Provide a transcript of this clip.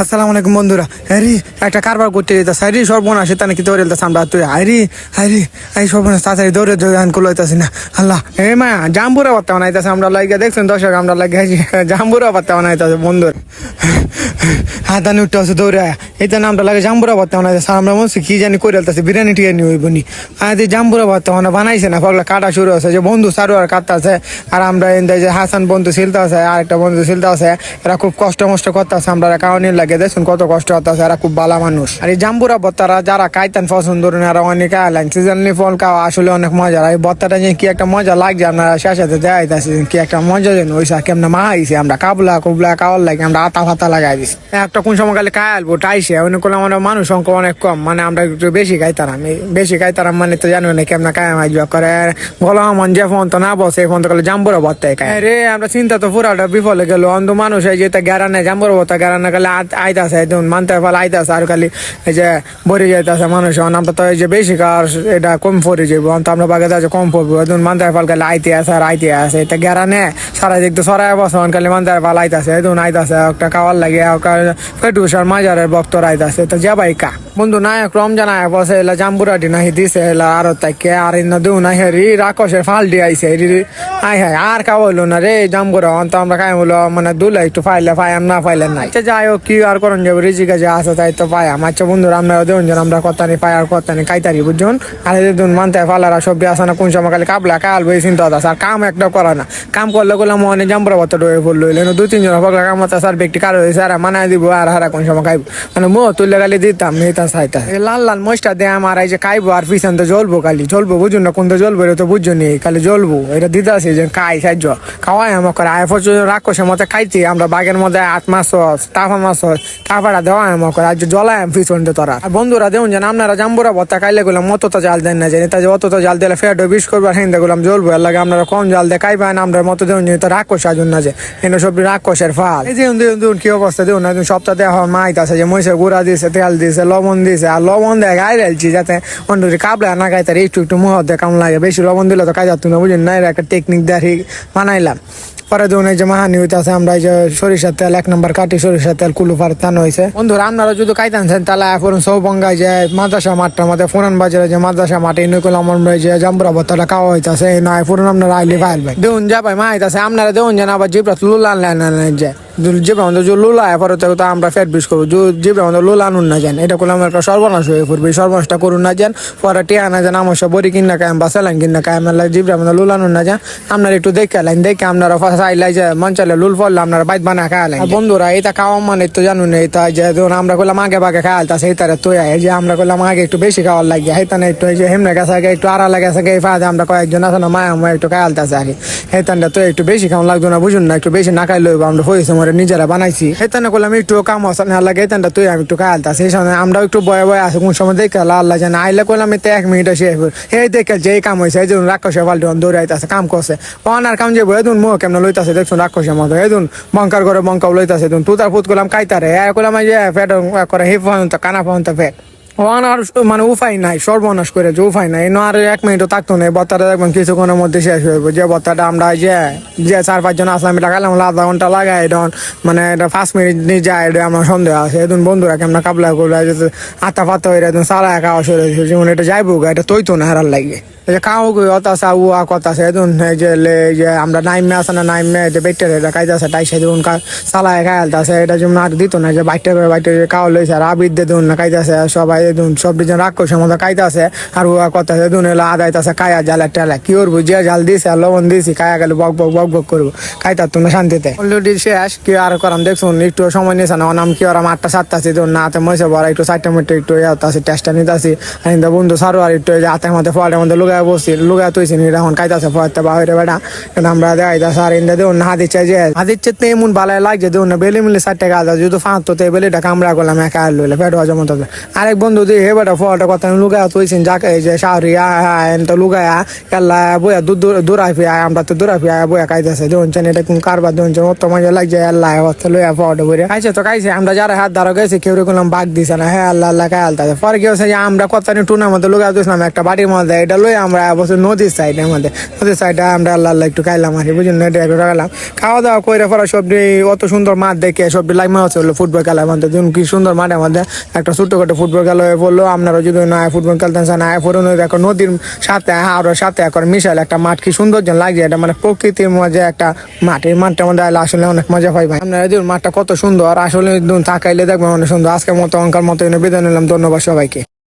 আসসালামু আলাইকুম বন্ধুরা। হ্যারি একটা কারবার করতে যেতেছে হ্যারি সর্বনাশ তানে কি দৌড়ে যেতেছে আমরা তুই হাইরি হাইরি এই সর্বনাশ, তাড়াতাড়ি দৌড়ে আন করল হইতাছি না। আল্লাহ হে মা, জাম্বুরা পাত্তা বানাইতেছে আমরা লাগে দেখছেন? দর্শক, আমরা লাগে জাম্বুরা পাত্তা বানাইতেছে, বন্ধুর। হাতানি উঠতে আছে দৌড়ে এই তো নামটা লাগে জাম্বুরা পাত্তা বানাইতেছে। আমরা মনে কি জানি করে ফেলতেছে বিরিয়ানি টিরিয়ানি হইব নি আর এই জাম্বুরা পাত্তা মানে বানাইছে না পাগলা কাটা শুরু আছে যে বন্ধু সারু আর কাটতে আর আমরা এনতে যে হাসান বন্ধু সিলতে আছে আর বন্ধু সিলতে আছে এরা খুব কষ্ট মষ্ট করতে আছে আমরা কারণে লাগে দেখুন কত কষ্ট হতে এরা খুব ভালো মানুষ। আর এই জাম্বুরা বত্তারা যারা কাইতান পছন্দ করেন, এরা অনেক আইলেন সিজনলি ফল খাওয়া আসলে অনেক মজা আর এই বত্তাটা যে কি একটা মজা লাগছে, আপনারা শেষাতে দেখাইতেছি কি একটা মজা যেন ওইসা কেমন মা আইসি আমরা কাবলা কুবলা কাওয়ার লাগে, আমরা আতা ফাতা লাগাই দিছি। একটা কোন সময় খালি খাই আলবো টাইসে অনেক আমাদের মানুষ সংখ্যা অনেক কম মানে আমরা একটু বেশি খাইতারাম। বেশি খাইতারাম মানে তো জানো না কেমন খাই মাইজ করে। গলা মন যে ফোন তো না বসে ফোন তো জাম্বুরা বত্তাই খাই রে আমরা চিন্তা তো পুরাটা বিফলে গেল। অন্ধ মানুষ এই যে গ্যারা নেই, জাম্বুরা বত্তা গ্যারা না খালি আইতাছে একদম মানতে ফল আইতাছে, আর খালি এই যে ভরে যাইতাছে মানুষ আমরা তো এই যে বেশি কার এটা কম পরে যাব তো আমরা বাগে যাচ্ছে কম পড়ব। একদম মানতে ফল খালি আইতে আছে আর আইতে আছে, এটা গ্যারা নে। সারা দিক তো সরাই বসন খালি মানতে ফল আইতাছে। একদম আইতাছে, একটা খাওয়ার লাগে ফেটুস আর মাজারের বক্তর আইতাছে। তো যাবাই কা। বন্ধু, নায়ক, রমজান আয় বসে, এলা জাম্বুরাটি নাহি দিছে, এলা আরও তাইকে, আর ইন্ন দেউ না হেরি রাকসের ফালটি আইছে, রি আই হাই আর খাওয়াইলো না রে জাম্বুরা। অন্ত আমরা খাই বলো মানে দুলে একটু ফাইলে ফাইম না ফাইলে নাই। যাই হোক, কি আর করন যাব, রিজিকে যে আছে তাই তো পাই আমার আচ্ছা বন্ধুরা আমরা দেউন যেন, আমরা কথা নি পাই আর কথা নি খাইতারি বুঝুন? আর এই দুন মানতে ফালারা সবজি আসে না, কোন সময় খালি কাবলা, কাল বই চিন্তা আছে আর কাম একটা করে না। কাম করলে করলাম মনে জাম্বুরা বত্তা ডয়ে পড়ল এলো দুই তিনজন পাগলা কাম আছে স্যার ব্যক্তি কারও হয়েছে আর মানায় দিব, আর হারা কোন সময় খাইব। মানে মো তুললে খালি দিতাম মেয়েতা সাইতা। লাল লাল মশটা দেয় আমার, এই যে খাইবো, আর পিছন তো জ্বলবো খালি। জ্বলবো বুঝুন না, কোন তো জ্বলবো, এটা তো বুঝছ নি, খালি জ্বলবো। এটা দিতে আছে যে খাই সাহায্য খাওয়াই আমার করে আয় ফসল রাক্ষসের মতো খাইছি আমরা বাগের মধ্যে আট মাস টাফা মাছ টাফাটা দেওয়া আমার করে আজ জ্বলাই পিছন তোরা আর বন্ধুরা দেউন যেন আপনারা জাম্বুরা ভত্তা খাইলে গেলাম মত তো জাল দেন না জানি। তাই তো জাল দিলে ফেট বিষ করবার হিন্দে গেলাম জ্বলবো, এর লাগে আপনারা কম জাল দিয়ে খাইবেন আমরা মতো দেউন যে তো রাক্ষস আজুন না যে এনে সব রাক্ষসের ফাল। এই দেখুন দেখুন দেখুন কি অবস্থা, দেখুন না সপ্তাহ দেওয়া মাইত আছে, যে মহিষে গুড়া দিছে, তেল দিছে, লবণ দিছে, আর লবণ দেয় গাই রেলছি যাতে অন্যরি কাবলা না তার একটু একটু মুহ দিয়ে কেমন লাগে। বেশি লবণ দিলে তো কাজ না, বুঝলেন না? একটা টেকনিক দিয়ে বানাইলাম। পরে দেখুন এই যে মাহানি হইতেছে, আমরা এই যে সরিষার তেল, এক নম্বর কাটি সরিষার তেল কুলু ফার তান হয়েছে বন্ধুরা, আপনারা যদি কাইতানছেন তাহলে এখন সৌবঙ্গায় যে মাদ্রাসা মাঠটার আমাদের ফোরান বাজারে যে মাদ্রাসা মাঠে, এই নইকুল আমার যে জাম্বুরা ভত্তাটা খাওয়া হইতাছে, এই নয়, ফুরন আপনারা আইলে ভাই। দেখুন যা ভাই, মা হইতাছে আপনারা দেখুন যেন, আবার জিব্রাত লুল আনলেন যে জিপরা আমাদের যে লুলা পরে তো আমরা ফেট বিষ করব। জিপরা আমাদের লুলা আনুন না যান এটা করলে আমার একটা সর্বনাশ হয়ে পড়বে। সর্বনাশটা করুন না যান পরে টিয়া না যান আমার সব বড়ি কিনা কায়াম বা স্যালাইন কিনা কায়াম জিপরা আমাদের লুলা আনুন না যান আপনারা একটু দেখে লাইন দেখে আপনারা চাইলাই যে মন চাইলে লুল ফল আপনারা বাইত বানা খাওয়ালেন বন্ধুরা এটা খাওয়া মানে তো জানুন এটা যে ধরুন আমরা করলাম আগে বাগে খাওয়ালতা সেই তারা তো যে আমরা করলাম আগে একটু বেশি খাওয়ার লাগে। হেতানে একটু এই যে হেমনে গেছে আগে একটু আড়া লাগে আছে এই ফাঁদে আমরা কয়েকজন আছে না মায়া মায়া একটু খাওয়ালতাছে আগে। হেতানটা তো একটু বেশি খাওয়া লাগতো না বুঝুন না একটু বেশি না খাইলে আমরা হয়েছে মরে নিজেরা বানাইছি। হেতানে করলাম একটু কাম আসা না লাগে হেতানটা তুই আমি একটু কাল সেই সময় আমরা একটু বয়ে বয়ে আছে, কোন সময় দেখে আল্লাহ জানে। আইলে করলাম এতে এক মিনিট আসে এই দেখে যে কাম হয়েছে এই জন্য রাক্ষসে পাল্টে দৌড়াইতেছে কাম করছে। পানার কাম যে বয়ে দুন, মুখ কেমন লইতাছে দেখুন রাক্ষসের মতো। এদুন বঙ্কার করে বঙ্কা লইতাছে তুই তার ফুত করলাম কাইতারে? এ করলাম যে ফেট করে, হি পর্যন্ত কানা পর্যন্ত ফেট। ওয়ান আর মানে উপায় নাই, সর্বনাশ করে যে উপায় নাই। এনে আর এক মিনিটও থাকতো না বত্তাটা দেখবেন কিছুক্ষণের মধ্যে শেষ হয়ে যাবে। যে বত্তাটা আমরা যে যে চার পাঁচজন আসলাম, এটা খাইলাম আধা ঘণ্টা লাগাই ডন মানে এটা পাঁচ মিনিট নিয়ে যায় আমার সন্দেহ আছে। এদিন বন্ধুরা কেমন কাবলা করলে আতা ফাতা হয়ে একদম সারা একা হয়েছে যেমন এটা যাইবো এটা তৈতো না হারার লাগে। যে কাউ অত আছে উ আ কথা আছে এদিন এই যে লে যে আমরা নাইমে আছে না নাইমে যে বেটে এটা খাইতেছে টাই সে দিন সালায় খাইলতেছে এটা যেমন আর দিত না যে বাইটে করে বাইটে খাওয়া লইছে, আর আবির দিয়ে দিন না খাইতেছে সবাই এদিন সব দিন রাক্ষসের মতো খাইতেছে আর উ আ কথা আছে দিন এলো আদাইতেছে কায়া জালে টেলে কি করব যে জাল দিছে, আর লবণ দিছি, কায়া গেলে বক বক বক বক করব খাইতার তুমি শান্তিতে। অলরেডি শেষ, কি আর করাম দেখুন একটু সময় নিয়েছে না নাম কি ওরা আটটা, সাতটা আছে দিন, না হাতে মহিষে বড়, একটু চারটা মিনিট একটু আছে টেস্টটা নিতে আসি বন্ধু সারো, আর একটু হাতের মধ্যে ফলের মধ্যে লুগায় বসছি লুগায় তুইছি নি এখন খাইতেছে ফতে বাহিরে বেটা কিন্তু আমরা দেখাইতেছে আর ইন্দা দেউন না দিচ্ছে যে, হাদিচ্ছে তো এমন ভালো লাগছে দেউন না বেলি মিলে ষাট টাকা আছে, যদি ফাঁক তো বেলিটা কামড়া করলাম, একা আর লইলে পেট হজম হতো আরেক বন্ধু দিয়ে হে বেটা ফলটা কথা লুগায় তুইছেন যাকে যে শাহরিয়া তো লুগায়া কাল্লা বইয়া দূরাই ফিয়া আমরা তো দূরাই ফিয়া বইয়া খাইতেছে দেউন, চেন এটা কোন কারবার, দেউন, চেন অত মজা লাগছে আল্লাহ অত লইয়া ফলটা বইরে। খাইছে তো খাইছে আমরা যারা হাত দ্বারা গেছি, কেউ কোনো বাঘ দিছে না হ্যাঁ আল্লাহ আল্লাহ খাই আলতা পরে কি হচ্ছে আমরা কত টুনার মধ্যে লুগায় দিয়েছিলাম একটা বাড়ির মধ্যে, এটা লইয়া আমরা বছর নদীর সাইডে আমাদের। নদীর সাইডে আমরা আল্লাহ আল্লাহ একটু খাইলাম আর বুঝলেন? এটা খাওয়া দাওয়া করে পরে সবটি অত সুন্দর মাঠ দেখে সবটি লাগমা হচ্ছে হলো ফুটবল খেলা আমাদের দেখুন কি সুন্দর মাঠে আমাদের একটা ছোট্ট খাটো ফুটবল খেলা হয়ে পড়ল। আপনারা যদি না ফুটবল খেলতেন পড়ুন ওই দেখো নদীর সাথে আরও সাথে এখন মিশাল একটা মাঠ কি সুন্দর যেন লাগছে এটা মানে প্রকৃতির মজা একটা মাঠ। এই মাঠটা আমাদের আসলে অনেক মজা পাই ভাই। আপনারা দেখুন মাঠটা কত সুন্দর। আসলে তাকাইলে দেখবেন অনেক সুন্দর। আজকের মতো অঙ্কার মতো এনে বিদায় নিলাম। ধন্যবাদ সবাইকে।